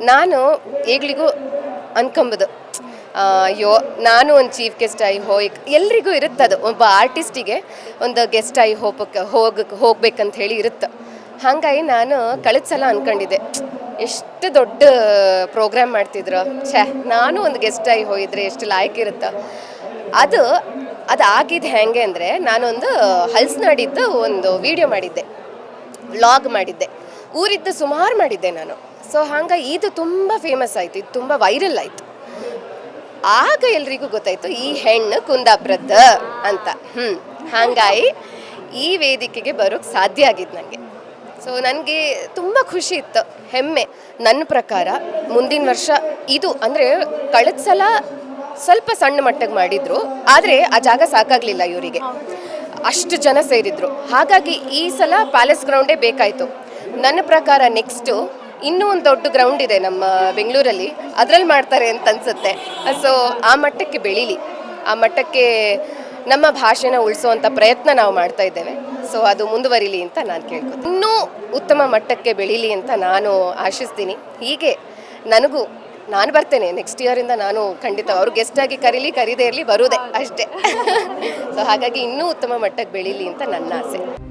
ನಾನು ಈಗಲಿಗೂ ಅನ್ಕೊಂಬುದು. ಅಯ್ಯೋ, ನಾನು ಒಂದು ಚೀಫ್ ಗೆಸ್ಟ್ ಆಗಿ ಹೋಗಿ ಎಲ್ರಿಗೂ ಇರುತ್ತದು ಒಬ್ಬ ಆರ್ಟಿಸ್ಟಿಗೆ ಒಂದು ಗೆಸ್ಟ್ ಆಗಿ ಹೋಗಕ್ಕೆ ಹೋಗಕ್ಕೆ ಹೋಗ್ಬೇಕಂತ ಹೇಳಿ ಇರುತ್ತೆ. ಹಾಗಾಗಿ ನಾನು ಕಳೆದ ಸಲ ಅಂದ್ಕೊಂಡಿದ್ದೆ ಎಷ್ಟು ದೊಡ್ಡ ಪ್ರೋಗ್ರಾಮ್ ಮಾಡ್ತಿದ್ರು. ಛೇ, ನಾನು ಒಂದು ಗೆಸ್ಟ್ ಆಗಿ ಹೋಗಿದ್ರೆ ಎಷ್ಟು ಲಾಯಕಿರುತ್ತೋ ಅದು ಅದು ಆಗಿದ್ದು ಹೇಗೆ ಅಂದರೆ ನಾನೊಂದು ಹಲ್ಸ್ನಾಡಿದ್ದು ಒಂದು ವಿಡಿಯೋ ಮಾಡಿದ್ದೆ. ವ್ಲಾಗ್ ಮಾಡಿದ್ದೆ. ಊರಿದ್ದು ಸುಮಾರು ಮಾಡಿದ್ದೆ ನಾನು. ಸೊ ಹಾಗಾಗಿ ಇದು ತುಂಬ ಫೇಮಸ್ ಆಯ್ತು. ಇದು ತುಂಬ ವೈರಲ್ ಆಯಿತು. ಆಗ ಎಲ್ರಿಗೂ ಗೊತ್ತಾಯ್ತು, ಈ ಹೆಣ್ಣು ಕುಂದಾಬ್ರದ್ದು ಅಂತ. ಹ್ಞೂ ಹಾಗಾಗಿ ಈ ವೇದಿಕೆಗೆ ಬರೋಕ್ ಸಾಧ್ಯ ಆಗಿದ್ದು ನನಗೆ ಸೊ ನನಗೆ ತುಂಬ ಖುಷಿ ಇತ್ತು. ಹೆಮ್ಮೆ. ನನ್ನ ಪ್ರಕಾರ ಮುಂದಿನ ವರ್ಷ ಇದು ಅಂದರೆ ಕಳೆದ ಸಲ ಸ್ವಲ್ಪ ಸಣ್ಣ ಮಟ್ಟಕ್ಕೆ ಮಾಡಿದ್ರು. ಆದರೆ ಆ ಜಾಗ ಸಾಕಾಗಲಿಲ್ಲ ಇವರಿಗೆ. ಅಷ್ಟು ಜನ ಸೇರಿದ್ರು. ಹಾಗಾಗಿ ಈ ಸಲ ಪ್ಯಾಲೇಸ್ ಗ್ರೌಂಡೇ ಬೇಕಾಯಿತು. ನನ್ನ ಪ್ರಕಾರ ನೆಕ್ಸ್ಟು ಇನ್ನೂ ಒಂದು ದೊಡ್ಡ ಗ್ರೌಂಡ್ ಇದೆ ನಮ್ಮ ಬೆಂಗಳೂರಲ್ಲಿ. ಅದರಲ್ಲಿ ಮಾಡ್ತಾರೆ ಅಂತ ಅನ್ಸುತ್ತೆ. ಸೊ ಆ ಮಟ್ಟಕ್ಕೆ ಬೆಳೀಲಿ. ಆ ಮಟ್ಟಕ್ಕೆ ನಮ್ಮ ಭಾಷೆನ ಉಳಿಸುವಂಥ ಪ್ರಯತ್ನ ನಾವು ಮಾಡ್ತಾ ಇದ್ದೇವೆ. ಸೊ ಅದು ಮುಂದುವರಿಲಿ ಅಂತ ನಾನು ಕೇಳ್ಕೊತೀನಿ. ಇನ್ನೂ ಉತ್ತಮ ಮಟ್ಟಕ್ಕೆ ಬೆಳೀಲಿ ಅಂತ ನಾನು ಆಶಿಸ್ತೀನಿ. ಹೀಗೆ ನನಗೂ, ನಾನು ಬರ್ತೇನೆ. ನೆಕ್ಸ್ಟ್ ಇಯರಿಂದ ನಾನು ಖಂಡಿತ ಅವರು ಗೆಸ್ಟ್ ಆಗಿ ಕರೀಲಿ, ಕರೀದೇ ಇರಲಿ ಬರುವುದೇ ಅಷ್ಟೇ. ಸೊ ಹಾಗಾಗಿ ಇನ್ನೂ ಉತ್ತಮ ಮಟ್ಟಕ್ಕೆ ಬೆಳೀಲಿ ಅಂತ ನನ್ನ ಆಸೆ.